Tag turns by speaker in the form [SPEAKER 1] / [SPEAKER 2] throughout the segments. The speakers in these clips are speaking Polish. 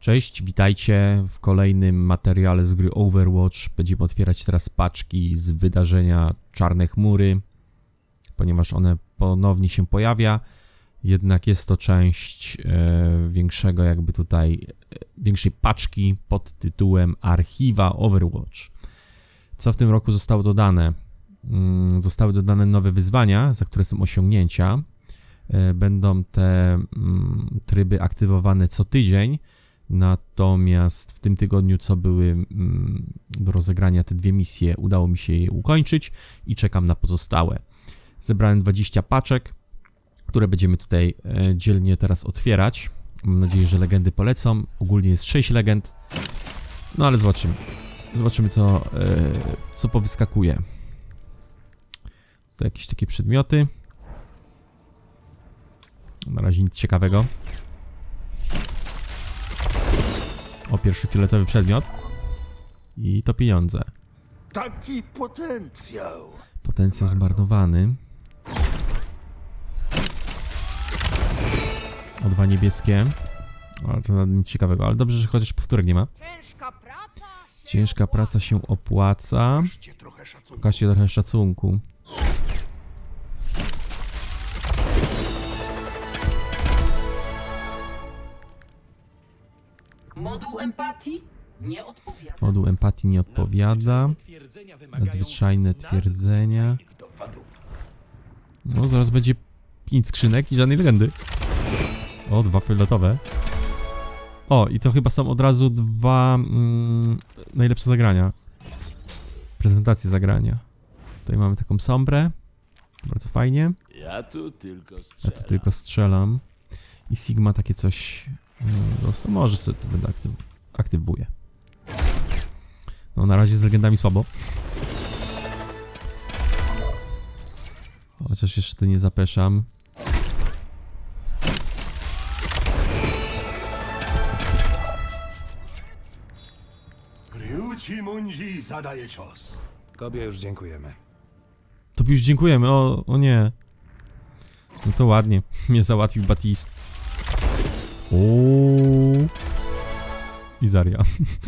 [SPEAKER 1] Cześć, witajcie w kolejnym materiale z gry Overwatch. Będziemy otwierać teraz paczki z wydarzenia Czarne Chmury, ponieważ one ponownie się pojawia. Jednak jest to część e, większego, jakby tutaj, e, większej paczki pod tytułem Archiwa Overwatch. Co w tym roku zostało dodane? Mm, zostały dodane nowe wyzwania, za które są osiągnięcia. E, Będą te mm, tryby aktywowane co tydzień. Natomiast w tym tygodniu, co były mm, do rozegrania te dwie misje, udało mi się je ukończyć i czekam na pozostałe. Zebrałem 20 paczek, które będziemy tutaj e, dzielnie teraz otwierać. Mam nadzieję, że legendy polecą. Ogólnie jest 6 legend. No ale zobaczymy. Zobaczymy, co, e, co powyskakuje. To jakieś takie przedmioty. Na razie nic ciekawego. O, pierwszy fioletowy przedmiot. I to pieniądze.
[SPEAKER 2] Taki potencjał.
[SPEAKER 1] Potencjał zmarnowany. O, dwa niebieskie. Ale to nic ciekawego, ale dobrze, że chociaż powtórek nie ma.
[SPEAKER 3] Ciężka praca.
[SPEAKER 1] Się opłaca. Pokażcie trochę szacunku.
[SPEAKER 3] Empatii nie odpowiada.
[SPEAKER 1] Moduł empatii nie odpowiada. Nadzwyczajne twierdzenia. No, zaraz będzie 5 skrzynek i żadnej legendy. O, dwa fioletowe. O, i to chyba są od razu dwa mm, najlepsze zagrania. Prezentacje zagrania. Tutaj mamy taką sombrę. Bardzo fajnie.
[SPEAKER 4] Ja tu tylko
[SPEAKER 1] Ja
[SPEAKER 4] strzelam.
[SPEAKER 1] tu tylko strzelam. I Sigma takie coś. mm, Po prostu może sobie to będę aktyw aktywuję. No na razie z legendami słabo. Chociaż jeszcze tu nie zapeszam.
[SPEAKER 2] Ryuci Munji zadaje cios.
[SPEAKER 5] Tobie już dziękujemy.
[SPEAKER 1] To już dziękujemy, o, o nie. No to ładnie, mnie załatwił Batist. Ooo. I Zarya.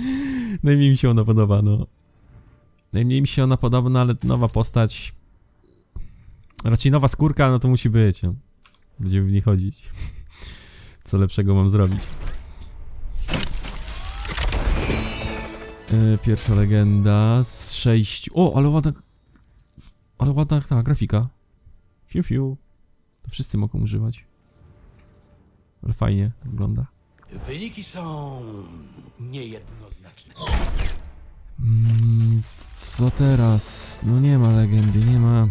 [SPEAKER 1] Najmniej mi się ona podoba, no. Najmniej mi się ona podoba, no ale nowa postać. Raczej nowa skórka, no to musi być. No. Będziemy w niej chodzić. Co lepszego mam zrobić? E, Pierwsza legenda z sześciu. O, ale ładna ale ładna ta grafika. Fiu fiu. To wszyscy mogą używać. Ale fajnie wygląda.
[SPEAKER 4] Wyniki są niejednoznaczne.
[SPEAKER 1] Mm, co teraz? No nie ma legendy, nie ma.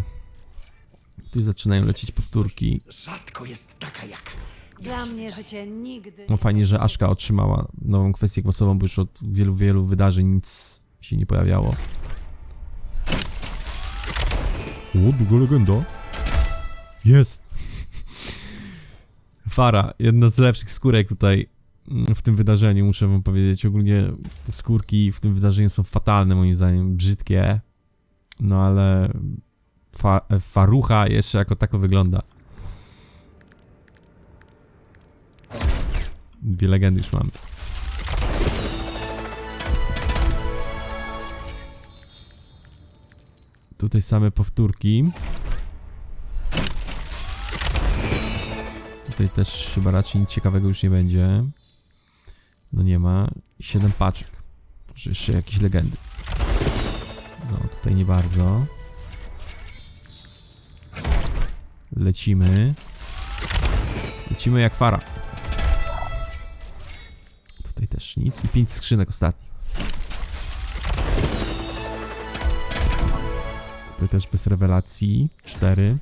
[SPEAKER 1] Tu już zaczynają lecieć powtórki.
[SPEAKER 4] Rzadko jest taka jak.
[SPEAKER 3] Dla mnie życie nigdy.
[SPEAKER 1] No fajnie, że Aszka otrzymała nową kwestię głosową, bo już od wielu, wielu wydarzeń nic się nie pojawiało. O, długa legenda. Jest! Fara, jedna z lepszych skórek tutaj w tym wydarzeniu, muszę wam powiedzieć. Ogólnie te skórki w tym wydarzeniu są fatalne moim zdaniem, brzydkie. No ale fa farucha jeszcze jako tako wygląda. Dwie legendy już mamy. Tutaj same powtórki. Tutaj też chyba raczej nic ciekawego już nie będzie. No nie ma. siedem paczek. Może jeszcze jakieś legendy. No tutaj nie bardzo. Lecimy. Lecimy jak fara. Tutaj też nic. I pięć skrzynek ostatnich. Tutaj też bez rewelacji. cztery.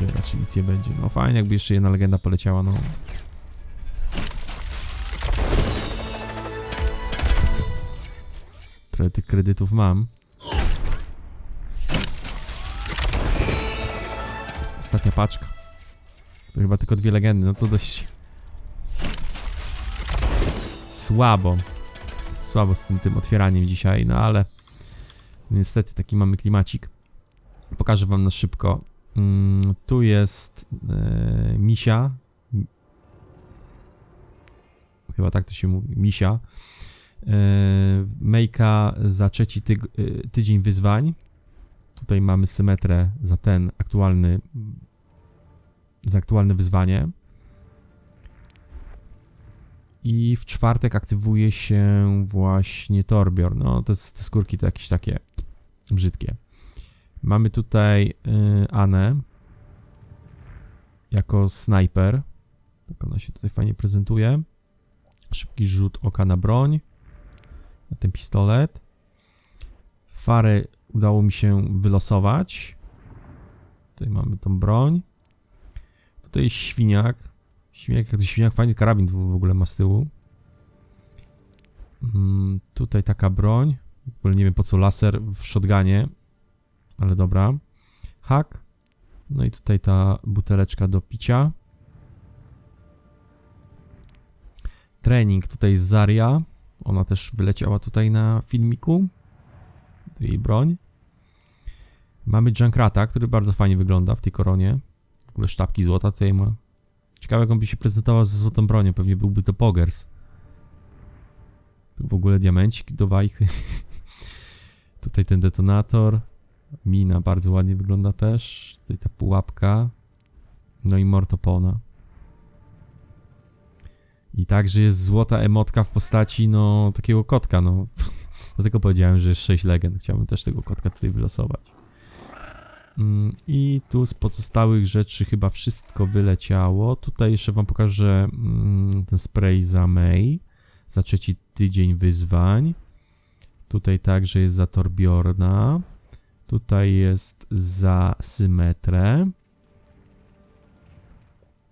[SPEAKER 1] ty, raczej nic nie będzie. No fajnie, jakby jeszcze jedna legenda poleciała, no. Trochę tych kredytów mam. Ostatnia paczka. To chyba tylko dwie legendy, no to dość... Słabo. Słabo z tym, tym otwieraniem dzisiaj, no ale... Niestety taki mamy klimacik. Pokażę wam na szybko Mm, tu jest e, misia. chyba tak to się mówi, misia. E, Mejka za trzeci tyg- e, tydzień wyzwań. Tutaj mamy symetrę za ten aktualny za aktualne wyzwanie. I w czwartek aktywuje się właśnie Torbjorn. No, te, te skórki to jakieś takie brzydkie. Mamy tutaj y, Anę jako snajper. Tak ona się tutaj fajnie prezentuje. Szybki rzut oka na broń. Na ten pistolet. Farę udało mi się wylosować. Tutaj mamy tą broń. Tutaj świniak. Świniak, świniak, fajny karabin w w ogóle ma z tyłu. Mm, tutaj taka broń. W ogóle nie wiem po co laser w shotgunie, ale dobra. Hak. No i tutaj ta buteleczka do picia. Trening tutaj Zaria. Ona też wyleciała tutaj na filmiku. To jej broń. Mamy Junkrata, który bardzo fajnie wygląda w tej koronie. W ogóle sztabki złota tutaj ma. Ciekawe jak on by się prezentował ze złotą bronią, pewnie byłby to Pogers. Tu w ogóle diamencik do wajchy. tutaj ten detonator. Mina bardzo ładnie wygląda też. Tutaj ta pułapka. No i Mortopona. I także jest złota emotka w postaci, no, takiego kotka, no. Dlatego powiedziałem, że jest 6 legend. Chciałbym też tego kotka tutaj wylosować. Mm, I tu z pozostałych rzeczy chyba wszystko wyleciało. Tutaj jeszcze wam pokażę mm, ten spray za May. Za trzeci tydzień wyzwań. Tutaj także jest za Torbjorna. Tutaj jest za Symetrę.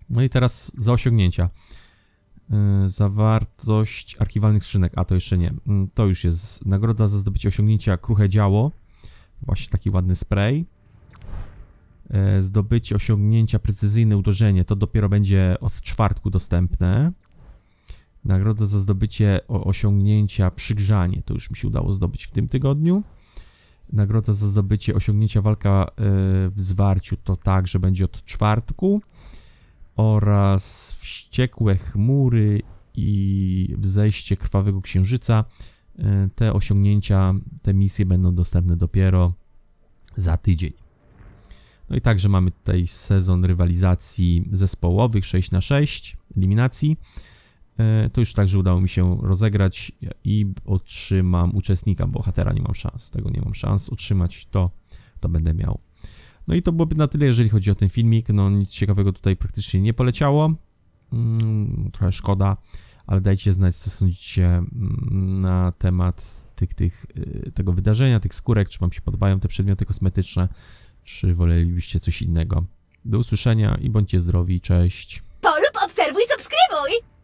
[SPEAKER 1] No i teraz za osiągnięcia. Yy, Zawartość archiwalnych skrzynek, a to jeszcze nie. Mm, To już jest nagroda za zdobycie osiągnięcia Kruche Działo. Właśnie taki ładny spray. E, Zdobycie osiągnięcia precyzyjne uderzenie to dopiero będzie od czwartku dostępne. Nagroda za zdobycie osiągnięcia przygrzanie to już mi się udało zdobyć w tym tygodniu. Nagroda za zdobycie osiągnięcia walka e, w zwarciu to także będzie od czwartku. Oraz wściekłe chmury i wzejście krwawego księżyca. E, Te osiągnięcia, te misje będą dostępne dopiero za tydzień. No i także mamy tutaj sezon rywalizacji zespołowych 6 na 6 eliminacji. E, To już także udało mi się rozegrać i otrzymam uczestnika, bohatera nie mam szans, tego nie mam szans otrzymać, to, to będę miał. No i to byłoby na tyle, jeżeli chodzi o ten filmik. No nic ciekawego tutaj praktycznie nie poleciało. Mm, trochę szkoda, ale dajcie znać, co sądzicie mm, na temat tych, tych, y, tego wydarzenia, tych skórek, czy wam się podobają te przedmioty kosmetyczne, czy wolelibyście coś innego. Do usłyszenia i bądźcie zdrowi, cześć.
[SPEAKER 5] Polub, obserwuj, subskrybuj!